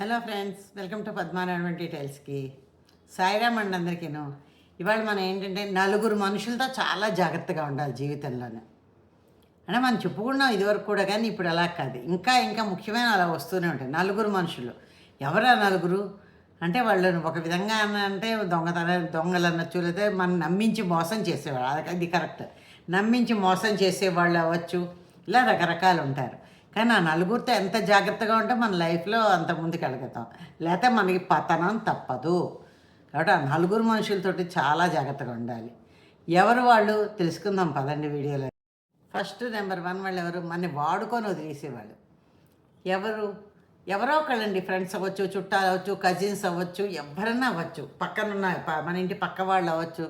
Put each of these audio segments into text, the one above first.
Hello friends welcome to Padmarayana డీటెయిల్స్కి Sairam అండి అందరికీను. ఇవాళ మనం ఏంటంటే నలుగురు మనుషులతో చాలా జాగ్రత్తగా ఉండాలి జీవితంలోనే. అంటే మనం చెప్పుకున్నాం ఇదివరకు కూడా కానీ ఇప్పుడు అలా కాదు. ఇంకా ఇంకా ముఖ్యమైన అలా వస్తూనే ఉంటాయి. నలుగురు మనుషులు. ఎవరా నలుగురు? అంటే వాళ్ళు ఒక విధంగా అంటే దొంగతన దొంగలు అనొచ్చు లేదా మనం నమ్మించి మోసం చేసేవాళ్ళు. అది అది కరెక్ట్. నమ్మించి మోసం చేసేవాళ్ళు అవ్వచ్చు. ఇలా రకరకాలు ఉంటారు. కానీ ఆ నలుగురితో ఎంత జాగ్రత్తగా ఉంటే మన లైఫ్లో అంత ముందుకు వెళగతాం లేకపోతే మనకి పతనం తప్పదు. కాబట్టి ఆ నలుగురు మనుషులతోటి చాలా జాగ్రత్తగా ఉండాలి. ఎవరు వాళ్ళు? తెలుసుకుందాం పదండి వీడియోలో. ఫస్ట్ నెంబర్ వన్ వాళ్ళు ఎవరు? మన వాడుకొని వదిలేసేవాళ్ళు. ఎవరు? ఎవరో ఒకళ్ళండి. ఫ్రెండ్స్ అవ్వచ్చు చుట్టాలు అవ్వచ్చు కజిన్స్ అవ్వచ్చు ఎవరన్నా అవ్వచ్చు. పక్కనున్న ప- మన ఇంటి పక్క వాళ్ళు అవ్వచ్చు.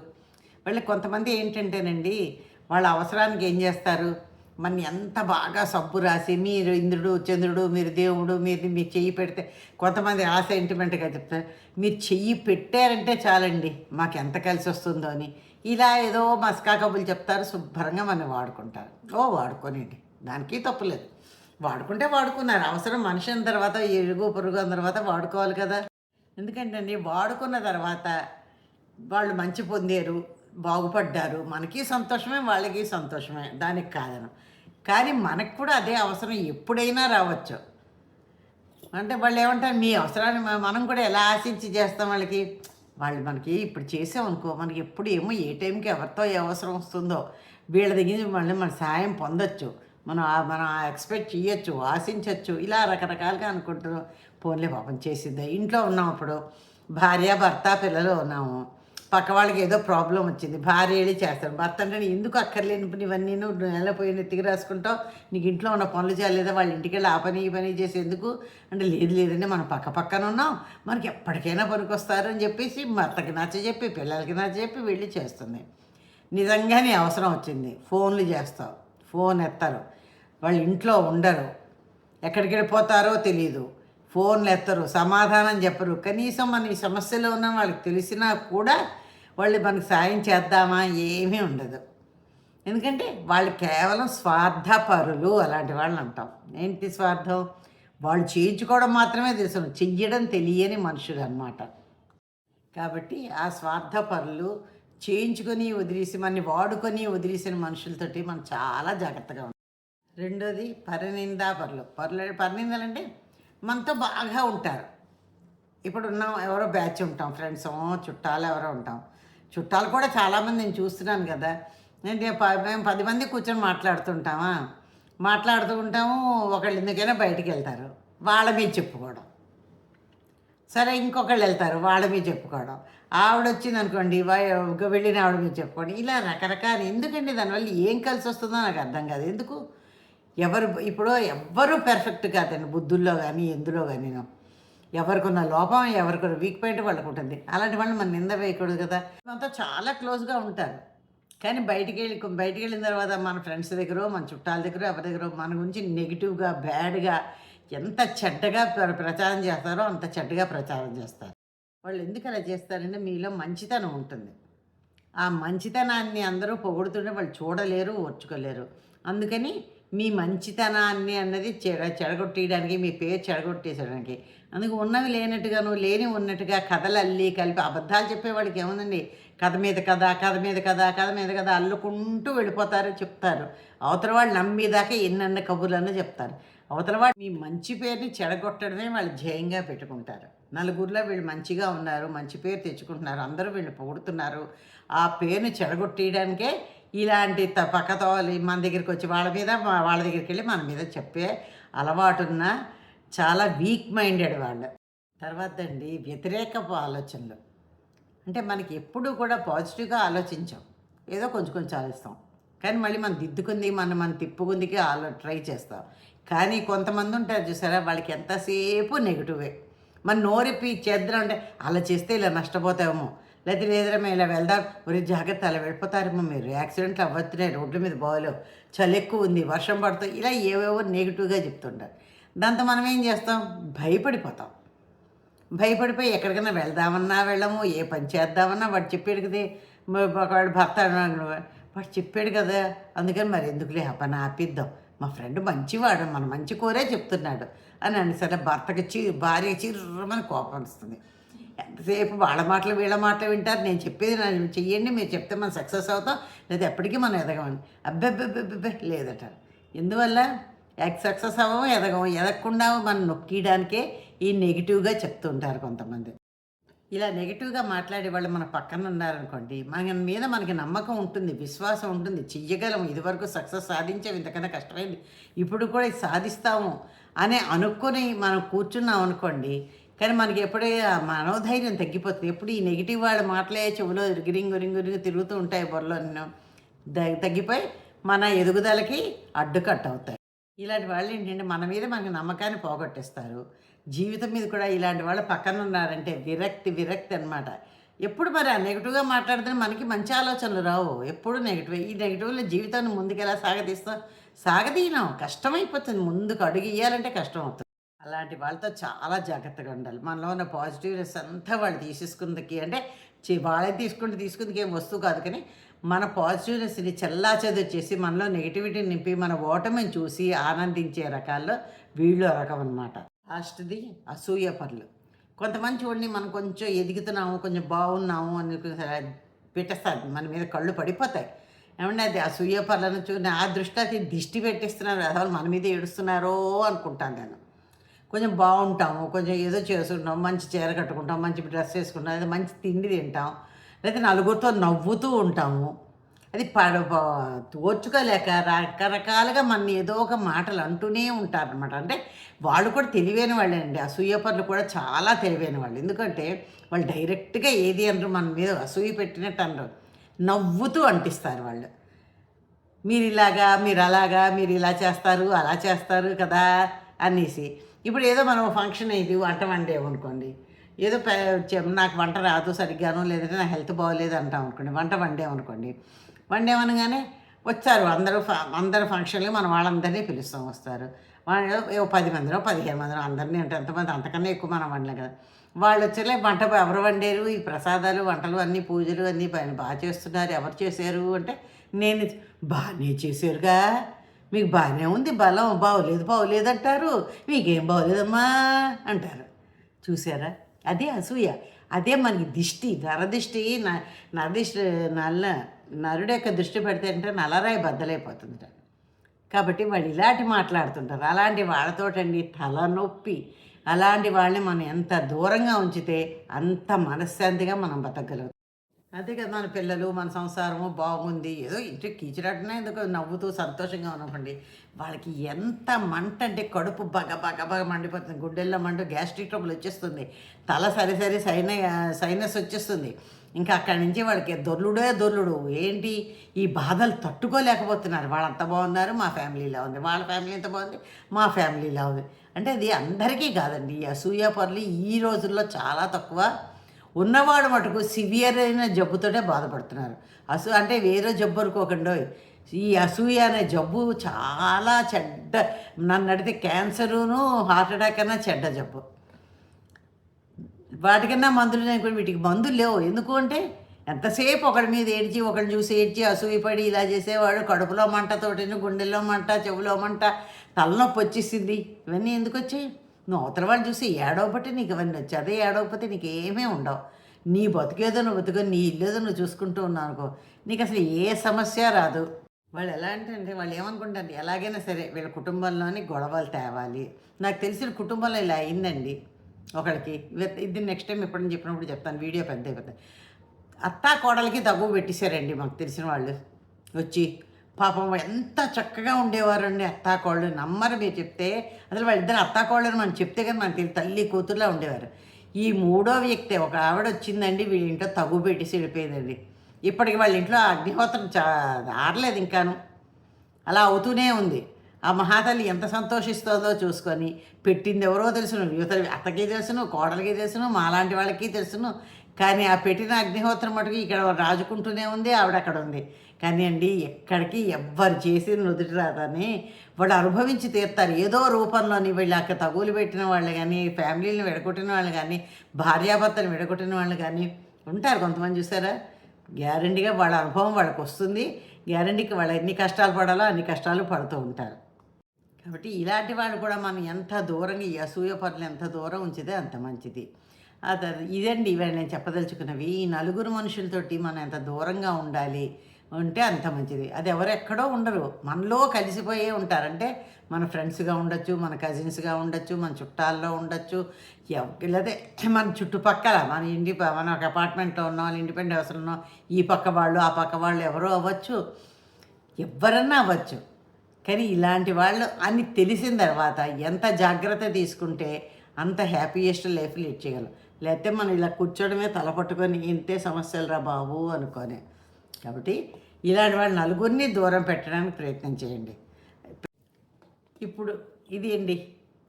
వాళ్ళు కొంతమంది ఏంటంటేనండి వాళ్ళ అవసరానికి ఏం చేస్తారు? మన ఎంత బాగా సబ్బు రాసి మీరు ఇంద్రుడు చంద్రుడు మీరు దేవుడు మీరు మీ చెయ్యి పెడితే కొంతమంది ఆ సెంటిమెంట్గా చెప్తారు మీరు చెయ్యి పెట్టారంటే చాలండి మాకు ఎంత కలిసి వస్తుందో అని. ఇలా ఏదో మస్కా కబులు చెప్తారు శుభ్రంగా మనం వాడుకుంటారు. ఓ వాడుకోనండి దానికి తప్పులేదు వాడుకుంటే వాడుకున్నారు అవసరం మనిషి అయిన తర్వాత ఎరుగు పొరుగు అయిన తర్వాత వాడుకోవాలి కదా. ఎందుకంటే వాడుకున్న తర్వాత వాళ్ళు మంచి పొందారు బాగుపడ్డారు మనకి సంతోషమే వాళ్ళకి సంతోషమే దానికి కాదను కానీ మనకు కూడా అదే అవసరం ఎప్పుడైనా రావచ్చు. అంటే వాళ్ళు ఏమంటారు మీ అవసరాన్ని మనం కూడా ఎలా ఆశించి చేస్తాం వాళ్ళకి? వాళ్ళు మనకి ఇప్పుడు చేసామనుకో మనకి ఎప్పుడు ఏమో ఏ టైంకి ఎవరితో ఏ అవసరం వస్తుందో వీళ్ళ దగ్గర నుంచి మళ్ళీ మన సాయం పొందొచ్చు. మనం మనం ఎక్స్పెక్ట్ చేయొచ్చు ఆశించవచ్చు ఇలా రకరకాలుగా అనుకుంటున్నాం పోన్లే పాపం చేసింది ఇంట్లో ఉన్నాం అప్పుడు భార్య భర్త పిల్లలు ఉన్నాము. పక్క వాళ్ళకి ఏదో ప్రాబ్లం వచ్చింది. భార్య వెళ్ళి చేస్తాడు భర్త అంటే ఎందుకు అక్కర్లేని పని ఇవన్నీ నువ్వు నెలపోయిన ఎత్తికి రాసుకుంటావు? నీకు ఇంట్లో ఉన్న పనులు చేయలేదా? వాళ్ళ ఇంటికి వెళ్ళి ఆ పని ఈ పని చేసేందుకు అంటే లేదు లేదండి మనం పక్క పక్కన ఉన్నాం. మనకి ఎప్పటికైనా పనికొస్తారు అని చెప్పేసి భర్తకి నచ్చ చెప్పి పిల్లలకి నచ్చ చెప్పి వెళ్ళి చేస్తుంది. నిజంగానే అవసరం వచ్చింది. ఫోన్లు చేస్తావు. ఫోన్ ఎత్తారు. వాళ్ళు ఇంట్లో ఉండరు. ఎక్కడికి వెళ్ళిపోతారో తెలియదు ఫోన్లు ఎత్తరు సమాధానం చెప్పరు. కనీసం మన ఈ సమస్యలో ఉన్న వాళ్ళకి తెలిసినా కూడా వాళ్ళు మనకి సాయం చేద్దామా ఏమీ ఉండదు. ఎందుకంటే వాళ్ళు కేవలం స్వార్థపరులు అలాంటి వాళ్ళని అంటాం. ఏంటి స్వార్థం? వాళ్ళు చేయించుకోవడం మాత్రమే తెలుసు. చెయ్యడం తెలియని మనుషులు అన్నమాట కాబట్టి ఆ స్వార్థపరులు చేయించుకొని వదిలేసి మనని వాడుకొని వదిలేసిన మనుషులతోటి మనం చాలా జాగ్రత్తగా ఉంటాం రెండోది పరనిందా పరులు పరినిందలు అంటే మనతో బాగా ఉంటారు. ఇప్పుడు ఉన్నాం ఎవరో బ్యాచ్ ఉంటాం ఫ్రెండ్స్ చుట్టాలు ఎవరో ఉంటాం. చుట్టాలు కూడా చాలామంది నేను చూస్తున్నాను కదా. నేను ప- మేము పది మంది కూర్చొని మాట్లాడుతుంటామా? మాట్లాడుతూ ఉంటాము ఒకళ్ళు ఎందుకైనా బయటికి వెళ్తారు. వాళ్ళ మీద చెప్పుకోవడం. సరే ఇంకొకళ్ళు వెళ్తారు వాళ్ళ మీద చెప్పుకోవడం. ఆవిడ వచ్చింది అనుకోండి వెళ్ళిన ఆవిడ మీద చెప్పుకోవడం. ఇలా రకరకాల. ఎందుకండి దానివల్ల ఏం కలిసి వస్తుందో నాకు అర్థం కాదు. ఎందుకు? ఎవరు ఇప్పుడు ఎవ్వరు పెర్ఫెక్ట్ కాదండి బుద్ధుల్లో కానీ ఎందులో కానీ ఎవరికున్న లోపం ఎవరికున్న వీక్ పాయింట్ వాళ్ళకు ఉంటుంది. అలాంటి వాళ్ళు మన నింద వేయకూడదు కదా. మనతో చాలా క్లోజ్గా ఉంటారు. కానీ బయటికి వెళ్ళి బయటికి వెళ్ళిన తర్వాత మన ఫ్రెండ్స్ దగ్గర మన చుట్టాల దగ్గర ఎవరి దగ్గర మన గురించి నెగిటివ్గా బ్యాడ్గా ఎంత చెడ్డగా ప్రచారం చేస్తారో అంత చెడ్డగా ప్రచారం చేస్తారు. వాళ్ళు ఎందుకు అలా చేస్తారంటే మీలో మంచితనం ఉంటుంది. ఆ మంచితనాన్ని అందరూ పొగుడుతుంటే వాళ్ళు చూడలేరు ఓర్చుకోలేరు. అందుకని మీ మంచితనాన్ని అన్నది చెడ చెడగొట్టేయడానికి మీ పేరు చెడగొట్టేసడానికి అందుకు ఉన్నవి లేనట్టుగాను లేని ఉన్నట్టుగా కథలు అల్లి కలిపి అబద్ధాలు చెప్పేవాడికి ఏముందండి? కథ మీద కథ కథ మీద కథ కథ మీద కథ అల్లుకుంటూ వెళ్ళిపోతారు చెప్తారు. అవతల వాళ్ళు నమ్మేదాకా ఎన్నెన్న కబుర్లన్నా చెప్తారు. అవతల వాళ్ళు మీ మంచి పేరుని చెడగొట్టడమే వాళ్ళు ధ్యేయంగా పెట్టుకుంటారు. నలుగురిలో వీళ్ళు మంచిగా ఉన్నారు మంచి పేరు తెచ్చుకుంటున్నారు అందరూ వీళ్ళు పొగుడుతున్నారు. ఆ పేరుని చెడగొట్టేయడానికే ఇలాంటి త పక్కతో వాళ్ళు మన దగ్గరికి వచ్చి వాళ్ళ మీద వాళ్ళ దగ్గరికి వెళ్ళి మన మీద చెప్పే అలవాటున్న చాలా వీక్ మైండెడ్ వాళ్ళు. తర్వాత అండి వ్యతిరేక ఆలోచనలు. అంటే మనకి ఎప్పుడూ కూడా పాజిటివ్గా ఆలోచించాం. ఏదో కొంచెం కొంచెం ఆలోచిస్తాం. కానీ మళ్ళీ మనం దిద్దుకుంది మనం మనం తిప్పుకుందికి ఆలో ట్రై చేస్తాం. కానీ కొంతమంది ఉంటారు చూసారా వాళ్ళకి ఎంతసేపు నెగిటివే మన నోరిప్పి చేద్దాం అంటే అలా చేస్తే ఇలా నష్టపోతామేమో లేదు లేదంటే మేము ఇలా వెళ్దాం. ఒరే జాగ్రత్త అలా వెళ్ళిపోతారేమో మీరు. యాక్సిడెంట్లు అవ్వతున్నాయి రోడ్ల మీద బాగోలేవు చలి ఎక్కువ ఉంది వర్షం పడుతుంది ఇలా ఏవేవో నెగిటివ్గా చెప్తుంటారు. దాంతో మనం ఏం చేస్తాం? భయపడిపోతాం. భయపడిపోయి ఎక్కడికైనా వెళ్దామన్నా వెళ్ళము ఏ పని చేద్దామన్నా వాడు చెప్పాడు కదా. ఒకవాడు భర్త వాడు చెప్పాడు కదా అందుకని మరి ఎందుకులే ఆ పని ఆపిద్దాం. మా ఫ్రెండ్ మంచివాడు మన మంచి కోరే చెప్తున్నాడు అని అని సరే భర్తకి చి భార్య చిర్రమని కోపం వస్తుంది. ఎంతసేపు వాళ్ళ మాటలు వీళ్ళ మాటలు వింటారు? నేను చెప్పేది నేను చెయ్యండి మీరు చెప్తే మనం సక్సెస్ అవుతాం. లేదా ఎప్పటికీ మనం ఎదగమని అబ్బెబ్బెబ్బెబ్బెబ్బే లేదట. ఎందువల్ల? సక్సెస్ అవ్వము ఎదగము. ఎదగకుండా మనం నొక్కియడానికే ఈ నెగిటివ్గా చెప్తుంటారు కొంతమంది. ఇలా నెగిటివ్గా మాట్లాడే వాళ్ళు మన పక్కన ఉన్నారనుకోండి మన మీద మనకి నమ్మకం ఉంటుంది విశ్వాసం ఉంటుంది. చెయ్యగలం ఇదివరకు సక్సెస్ సాధించాం ఇంతకన్నా కష్టమైంది. ఇప్పుడు కూడా ఇది సాధిస్తాము అనే అనుకొని మనం కూర్చున్నాం అనుకోండి కానీ మనకి ఎప్పుడే ఆ మనోధైర్యం తగ్గిపోతుంది. ఎప్పుడు ఈ నెగిటివ్ వాళ్ళ మాటలే చెవులో గిరింగు రింగు తిరుగుతూ ఉంటాయి బుర్రలో ద- తగ్గిపోయి మన ఎదుగుదలకి అడ్డుకట్ అవుతాయి. ఇలాంటి వాళ్ళు ఏంటంటే మన మీద మనకి నమ్మకాన్ని పోగొట్టేస్తారు. జీవితం మీద కూడా ఇలాంటి వాళ్ళు పక్కన ఉన్నారంటే విరక్తి విరక్తి అనమాట ఎప్పుడు మరి ఆ నెగిటివ్గా మాట్లాడితే మనకి మంచి ఆలోచనలు రావు. ఎప్పుడు నెగిటివ్ ఈ నెగిటివ్లో జీవితాన్ని ముందుకు ఎలా సాగతీస్తాం సాగదీయడం కష్టమైపోతుంది. ముందుకు అడుగు ఇయ్యాలంటే కష్టం అవుతుంది. అలాంటి వాళ్ళతో చాలా జాగ్రత్తగా ఉండాలి. మనలో ఉన్న పాజిటివ్నెస్ అంతా వాళ్ళు తీసేసుకుందికి అంటే చి- వాళ్ళే తీసుకుంటే తీసుకుందికి ఏం వస్తువు కాదు కానీ మన పాజిటివ్నెస్ని చెల్లా చేసి మనలో నెగిటివిటీని నింపి మన ఓటమిని చూసి ఆనందించే రకాల్లో వీళ్ళు రకం అనమాట లాస్ట్ది అసూయ పనులు. కొంతమంది చూడండి మనం కొంచెం ఎదుగుతున్నాము కొంచెం బాగున్నాము అని పెట్టేస్తారు. మన మీద కళ్ళు పడిపోతాయి. ఏమంటే అది అసూయ పనులను చూ ఆ దృష్టి అది దిష్టి పెట్టిస్తున్నారు అసలు మన మీద ఏడుస్తున్నారో అనుకుంటాను నేను. కొంచెం బాగుంటాము కొంచెం ఏదో చేసుకుంటాం మంచి చీర కట్టుకుంటాం మంచి డ్రెస్ వేసుకుంటాం లేదా మంచి తిండి తింటాం లేదా నలుగురితో నవ్వుతూ ఉంటాము. అది పడ తోచుకోలేక రకరకాలుగా మన ఏదో ఒక మాటలు అంటూనే ఉంటారనమాట అంటే వాళ్ళు కూడా తెలివైన వాళ్ళేనండి. అసూయ పనులు కూడా చాలా తెలివైన వాళ్ళు. ఎందుకంటే వాళ్ళు డైరెక్ట్గా ఏది అనరు మన మీద అసూయ పెట్టినట్టు అనరు. నవ్వుతూ అంటిస్తారు వాళ్ళు. మీరు ఇలాగా మీరు అలాగా మీరు ఇలా చేస్తారు అలా చేస్తారు కదా అనేసి. ఇప్పుడు ఏదో మనం ఫంక్షన్ అయింది వంట వండేమనుకోండి ఏదో నాకు వంట రాదు సరిగ్గాను లేదంటే నా హెల్త్ బాగోలేదు అంటాం అనుకోండి. వంట వండేమనుకోండి వండేమనగానే వచ్చారు అందరూ అందరు ఫంక్షన్లు మనం వాళ్ళందరినీ పిలుస్తాం వస్తారు. వాళ్ళు పది మందినో పదిహేను మందినో అందరినీ అంటే ఎంతమంది అంతకన్నా ఎక్కువ మనం వండలేం కదా. వాళ్ళు వచ్చలే వంట ఎవరు వండారు? ఈ ప్రసాదాలు వంటలు అన్నీ పూజలు అన్నీ బాగా చేస్తున్నారు. ఎవరు చేశారు అంటే నేను బాగానే చేశారుగా. మీకు బాగానే ఉంది బలం బాగోలేదు బాగోలేదు అంటారు మీకేం బాగోలేదమ్మా అంటారు. చూసారా? అదే అసూయ. అదే మనకి దిష్టి నరదిష్టి న- నరదిష్టి నల్ల నరుడు యొక్క దృష్టి పెడితే అంటే నల్లరాయి బద్దలైపోతుందట. కాబట్టి వాళ్ళు ఇలాంటి మాట్లాడుతుంటారు. అలాంటి వాళ్ళతోటండి తలనొప్పి. అలాంటి వాళ్ళని మనం ఎంత దూరంగా ఉంచితే అంత మనశ్శాంతిగా మనం బతకగలుగుతాం. అదే కదా మన పిల్లలు మన సంసారము బాగుంది. ఏదో ఇంటికి కీచడాటనే ఎందుకు నవ్వుతూ సంతోషంగా ఉన్నప్పండి వాళ్ళకి ఎంత మంట అంటే కడుపు బగ బగ బగ మండిపోతుంది. గుడ్డెల్లో మంట గ్యాస్ట్రిక్ ట్రబుల్ వచ్చేస్తుంది. తల సరి సరి సైన సైనస్ వచ్చేస్తుంది. ఇంకా అక్కడి నుంచి వాళ్ళకి దొర్లుడే దొర్లుడు. ఏంటి? ఈ బాధలు తట్టుకోలేకపోతున్నారు. వాళ్ళు అంత బాగున్నారు మా ఫ్యామిలీలో ఉంది. వాళ్ళ ఫ్యామిలీ ఎంత బాగుంది? మా ఫ్యామిలీలో ఉంది. అంటే అది అందరికీ కాదండి. ఈ అసూయ పనులు ఈ రోజుల్లో చాలా తక్కువ. ఉన్నవాడు మటుకు సివియర్ అయిన జబ్బుతోనే బాధపడుతున్నారు. అసూ అంటే వేరే జబ్బు అనుకోకుండా ఈ అసూయ అనే జబ్బు చాలా చెడ్డ నన్ను అడిగితే క్యాన్సరును హార్ట్ అటాక్ అన్నా చెడ్డ జబ్బు. వాటికన్నా మందులు లేని కూడా వీటికి మందులు లేవు. ఎందుకు అంటే ఎంతసేపు ఒకడి మీద ఏడ్చి ఒకరిని చూసి ఏడ్చి అసూయపడి ఇలా చేసేవాడు కడుపులో మంట తోటిని గుండెల్లో మంట చెవులో మంట తలనొప్పి వచ్చేసింది. ఇవన్నీ ఎందుకు వచ్చాయి? నువ్వు అవతల వాళ్ళు చూసి ఏడవబట్టి నీకు ఇవన్నీ వచ్చాయి అదే ఏడవకపోతే నీకు ఏమీ ఉండవు. నీ బతుకేదో నువ్వు బతుకొని నీ ఇల్లేదో నువ్వు చూసుకుంటూ ఉన్నావు అనుకో నీకు అసలు ఏ సమస్య రాదు. వాళ్ళు ఎలా అంటే అంటే వాళ్ళు ఏమనుకుంటారు? ఎలాగైనా సరే వీళ్ళ కుటుంబంలోని గొడవలు తేవాలి. నాకు తెలిసిన కుటుంబంలో ఇలా అయిందండి ఒకళ్ళకి. ఇది నెక్స్ట్ టైం ఎప్పుడైనా చెప్పినప్పుడు చెప్తాను. వీడియో పెద్ద అయిపోతుంది అత్తా కోడలకి తగ్గు పెట్టేశారండి మాకు తెలిసిన వాళ్ళు. వచ్చి పాపం ఎంత చక్కగా ఉండేవారండి అత్తా కోళ్ళు. నమ్మరు మీరు చెప్తే. అసలు వాళ్ళిద్దరు అత్తాకోళ్ళని మనం చెప్తే కానీ మన తెలియదు. తల్లి కూతురులా ఉండేవారు. ఈ మూడో వ్యక్తి ఒక ఆవిడ వచ్చిందండి వీళ్ళ ఇంట్లో పెట్టి పెట్టేసి వెళ్ళిపోయిందండి. ఇప్పటికి వాళ్ళ ఇంట్లో అగ్నిహోత్రం చా ఆడలేదు ఇంకాను. అలా అవుతూనే ఉంది. ఆ మహాతల్లి ఎంత సంతోషిస్తుందో చూసుకొని పెట్టింది ఎవరో తెలుసును. యువత అత్తకి తెలుసును కోడలకి తెలుసును మాలాంటి వాళ్ళకి తెలుసును. కానీ ఆ పెట్టిన అగ్నిహోత్రం మటుకు ఇక్కడ రాజుకుంటూనే ఉంది ఆవిడ అక్కడ ఉంది. కానీ అండి ఎక్కడికి ఎవ్వరు చేసి నుదుటి రాదని వాళ్ళు అనుభవించి తీరుతారు. ఏదో రూపంలోని వీళ్ళు అక్కడ తగులు పెట్టిన వాళ్ళు కానీ ఫ్యామిలీని విడగొట్టిన వాళ్ళు కానీ భార్యాభర్తను విడగొట్టిన వాళ్ళు కానీ ఉంటారు కొంతమంది చూసారా? గ్యారంటీగా వాళ్ళ అనుభవం వాళ్ళకి వస్తుంది. గ్యారంటీకి వాళ్ళు ఎన్ని కష్టాలు పడాలో అన్ని కష్టాలు పడుతూ ఉంటారు. కాబట్టి ఇలాంటి వాళ్ళు కూడా మనం ఎంత దూరంగా ఈ అసూయ పనులు ఎంత దూరం ఉంచితే అంత మంచిది. ఇదండి ఇవన్నీ నేను చెప్పదలుచుకున్నవి ఈ నలుగురు మనుషులతోటి మనం ఎంత దూరంగా ఉండాలి ఉంటే అంత మంచిది. అది ఎవరు ఎక్కడో ఉండరు. మనలో కలిసిపోయే ఉంటారంటే మన ఫ్రెండ్స్గా ఉండొచ్చు మన కజిన్స్గా ఉండొచ్చు మన చుట్టాల్లో ఉండొచ్చు. లేదా మన చుట్టుపక్కల మన ఇంటి మన ఒక అపార్ట్మెంట్లో ఉన్నాం వాళ్ళ ఇండిపెండెంట్ హౌస్లో ఉన్నాం ఈ పక్క వాళ్ళు ఆ పక్క వాళ్ళు ఎవరో అవ్వచ్చు. ఎవరన్నా అవ్వచ్చు. కానీ ఇలాంటి వాళ్ళు అని తెలిసిన తర్వాత ఎంత జాగ్రత్త తీసుకుంటే అంత హ్యాపీయెస్ట్ లైఫ్ లీడ్ చేయగలం. లేకపోతే మనం ఇలా కూర్చోవడమే తల పట్టుకొని ఇంతే సమస్యలు రా బాబు అనుకొని. కాబట్టి ఇలాంటి వాళ్ళు నలుగురిని దూరం పెట్టడానికి ప్రయత్నం చేయండి. ఇప్పుడు ఇది అండి.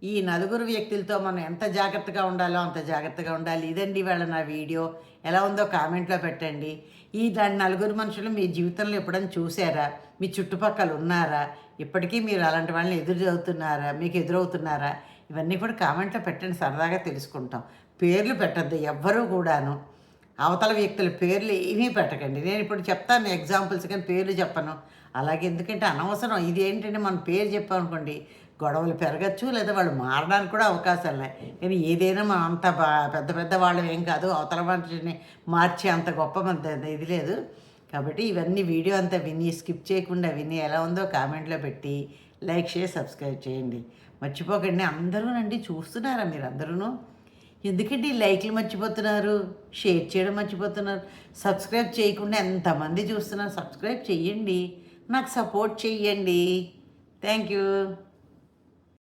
ఈ నలుగురు వ్యక్తులతో మనం ఎంత జాగ్రత్తగా ఉండాలో అంత జాగ్రత్తగా ఉండాలి. ఇదండి వాళ్ళ నా వీడియో. ఎలా ఉందో కామెంట్లో పెట్టండి. ఈ దాని నలుగురు మనుషులు మీ జీవితంలో ఎప్పుడైనా చూసారా? మీ చుట్టుపక్కల ఉన్నారా? ఇప్పటికీ మీరు అలాంటి వాళ్ళని ఎదురు చదువుతున్నారా? మీకు ఎదురవుతున్నారా? ఇవన్నీ కూడా కామెంట్లో పెట్టండి. సరదాగా తెలుసుకుంటాం. పేర్లు పెట్టద్దు. ఎవ్వరూ కూడాను. అవతల వ్యక్తుల పేర్లు ఏమీ పెట్టకండి. నేను ఇప్పుడు చెప్తాను ఎగ్జాంపుల్స్ కానీ పేర్లు చెప్పను. అలాగే ఎందుకంటే అనవసరం. ఇది ఏంటంటే మన పేరు చెప్పామనుకోండి గొడవలు పెరగచ్చు లేదా వాళ్ళు మారడానికి కూడా అవకాశాలు ఉన్నాయి. కానీ ఏదైనా మనం అంత బా పెద్ద పెద్ద వాళ్ళు ఏం కాదు. అవతల మనిషిని మార్చి అంత గొప్ప ఇది లేదు. కాబట్టి ఇవన్నీ వీడియో అంతా విని స్కిప్ చేయకుండా విని ఎలా ఉందో కామెంట్లో పెట్టి లైక్ చేసి సబ్స్క్రైబ్ చేయండి. మర్చిపోకండి. అందరూనండి చూస్తున్నారా మీరు అందరూ ఎందుకండి లైక్లు మర్చిపోతున్నారు? షేర్ చేయడం మర్చిపోతున్నారు? సబ్స్క్రైబ్ చేయకుండా ఎంతమంది చూస్తున్నారు? సబ్స్క్రైబ్ చెయ్యండి. నాకు సపోర్ట్ చెయ్యండి. Thank you.